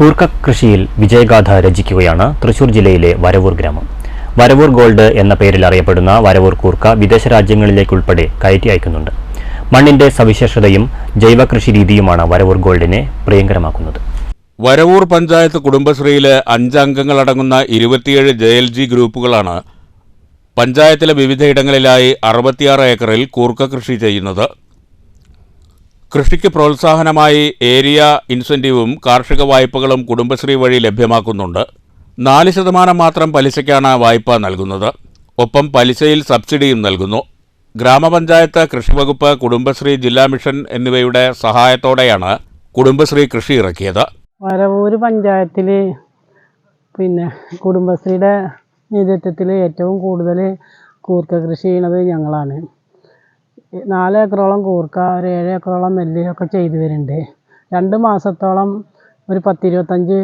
കൂർക്ക കൃഷിയിൽ വിജയഗാഥ രചിക്കുകയാണ് തൃശൂർ ജില്ലയിലെ വരവൂർ ഗ്രാമം. വരവൂർ ഗോൾഡ് എന്ന പേരിൽ അറിയപ്പെടുന്ന വരവൂർ കൂർക്ക വിദേശ രാജ്യങ്ങളിലേക്കുൾപ്പെടെ കയറ്റി അയക്കുന്നുണ്ട്. മണ്ണിന്റെ സവിശേഷതയും ജൈവ കൃഷി രീതിയുമാണ് വരവൂർ ഗോൾഡിനെ പ്രിയങ്കരമാക്കുന്നത്. വരവൂർ പഞ്ചായത്ത് കുടുംബശ്രീയിലെ അഞ്ചംഗങ്ങളടങ്ങുന്ന ഇരുപത്തിയേഴ് ജെ എൽ ജി ഗ്രൂപ്പുകളാണ് പഞ്ചായത്തിലെ വിവിധയിടങ്ങളിലായി അറുപത്തിയാറ് ഏക്കറിൽ കൂർക്ക കൃഷി ചെയ്യുന്നത്. കൃഷിക്ക് പ്രോത്സാഹനമായി ഏരിയ ഇൻസെന്റീവും കാർഷിക വായ്പകളും കുടുംബശ്രീ വഴി ലഭ്യമാക്കുന്നുണ്ട്. നാല് ശതമാനം മാത്രം പലിശയ്ക്കാണ് വായ്പ നൽകുന്നത്. ഒപ്പം പലിശയിൽ സബ്സിഡിയും നൽകുന്നു. ഗ്രാമപഞ്ചായത്ത് കൃഷിവകുപ്പ് കുടുംബശ്രീ ജില്ലാ മിഷൻ എന്നിവയുടെ സഹായത്തോടെയാണ് കുടുംബശ്രീ കൃഷി ഇറക്കിയത്. വരവൂര് പഞ്ചായത്തിൽ പിന്നെ കുടുംബശ്രീയുടെ നേതൃത്വത്തിൽ ഏറ്റവും കൂടുതൽ കൂർക്ക കൃഷി ചെയ്യുന്നത് ഞങ്ങളാണ്. നാല് ഏക്കറോളം കൂർക്ക ഒരു ഏഴ് ഏക്കറോളം നെല്ല് ഒക്കെ ചെയ്തു വരുന്നുണ്ട്. രണ്ട് മാസത്തോളം ഒരു പത്തിരുപത്തഞ്ച്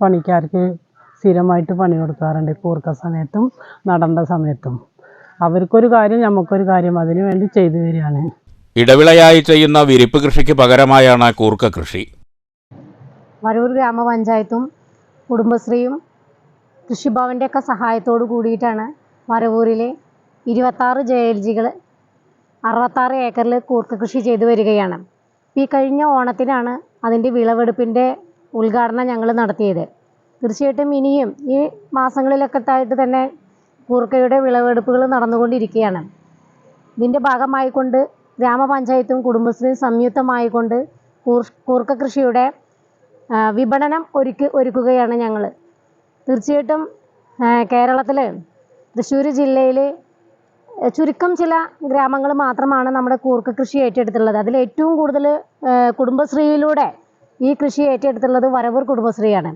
പണിക്കാർക്ക് സ്ഥിരമായിട്ട് പണി കൊടുക്കാറുണ്ട് കൂർക്ക സമയത്തും നടണ്ട സമയത്തും. അവർക്കൊരു കാര്യം നമുക്കൊരു കാര്യം അതിനു വേണ്ടി ചെയ്തു വരികയാണ്. ഇടവിളയായി ചെയ്യുന്ന വിരിപ്പ് കൃഷിക്ക് പകരമായാണ് കൂർക്ക കൃഷി. വരൂർ ഗ്രാമപഞ്ചായത്തും കുടുംബശ്രീയും കൃഷിഭവന്റെ ഒക്കെ സഹായത്തോട് കൂടിയിട്ടാണ് വരവൂരിലെ ഇരുപത്താറ് ജെ എൽ ജികൾ അറുപത്താറ് ഏക്കറിൽ കൂർക്ക കൃഷി ചെയ്തു വരികയാണ്. ഈ കഴിഞ്ഞ ഓണത്തിനാണ് അതിന്റെ വിളവെടുപ്പിന്റെ ഉദ്ഘാടനം ഞങ്ങൾ നടത്തിയത്. തീർച്ചയായിട്ടും ഇനിയും ഈ മാസങ്ങളിലൊക്കെ ആയിട്ട് തന്നെ കൂർക്കയുടെ വിളവെടുപ്പുകൾ നടന്നുകൊണ്ടിരിക്കുകയാണ്. ഇതിന്റെ ഭാഗമായിക്കൊണ്ട് ഗ്രാമപഞ്ചായത്തും കുടുംബശ്രീയും സംയുക്തമായിക്കൊണ്ട് കൊണ്ട് കൂർക്ക കൃഷിയുടെ വിപണനം ഒരുക്കി ഒരുക്കുകയാണ് ഞങ്ങൾ. തീർച്ചയായിട്ടും കേരളത്തിൽ തൃശ്ശൂർ ജില്ലയിൽ ചുരുക്കം ചില ഗ്രാമങ്ങൾ മാത്രമാണ് നമ്മുടെ കൂർക്ക കൃഷി ഏറ്റെടുത്തുള്ളത് അതിൽ ഏറ്റവും കൂടുതൽ കുടുംബശ്രീയിലൂടെ ഈ കൃഷി ഏറ്റെടുത്തുള്ളത് വരവൂർ കുടുംബശ്രീയാണ്.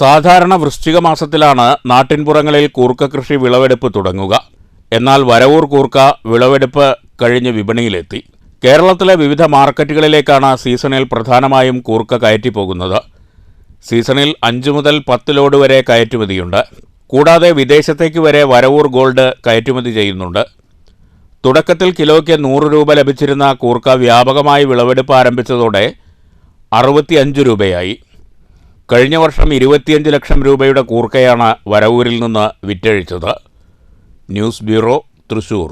സാധാരണ വൃശ്ചിക മാസത്തിലാണ് നാട്ടിൻപുറങ്ങളിൽ കൂർക്ക കൃഷി വിളവെടുപ്പ് തുടങ്ങുക. എന്നാൽ വരവൂർ കൂർക്ക വിളവെടുപ്പ് കഴിഞ്ഞ് വിപണിയിലെത്തി. കേരളത്തിലെ വിവിധ മാർക്കറ്റുകളിലേക്കാണ് സീസണിൽ പ്രധാനമായും കൂർക്ക കയറ്റി പോകുന്നത് സീസണിൽ അഞ്ചു മുതൽ പത്ത് ലോഡ് വരെ കയറ്റുമതിയുണ്ട്. കൂടാതെ വിദേശത്തേക്ക് വരെ വരവൂർ ഗോൾഡ് കയറ്റുമതി ചെയ്യുന്നുണ്ട്. തുടക്കത്തിൽ കിലോയ്ക്ക് നൂറ് രൂപ ലഭിച്ചിരുന്ന കൂർക്ക വ്യാപകമായി വിളവെടുപ്പ് ആരംഭിച്ചതോടെ അറുപത്തിയഞ്ച് രൂപയായി. കഴിഞ്ഞ വർഷം ഇരുപത്തിയഞ്ച് ലക്ഷം രൂപയുടെ കൂർക്കയാണ് വരവൂരിൽ നിന്ന് വിറ്റഴിച്ചത്. News bureau Thrissur.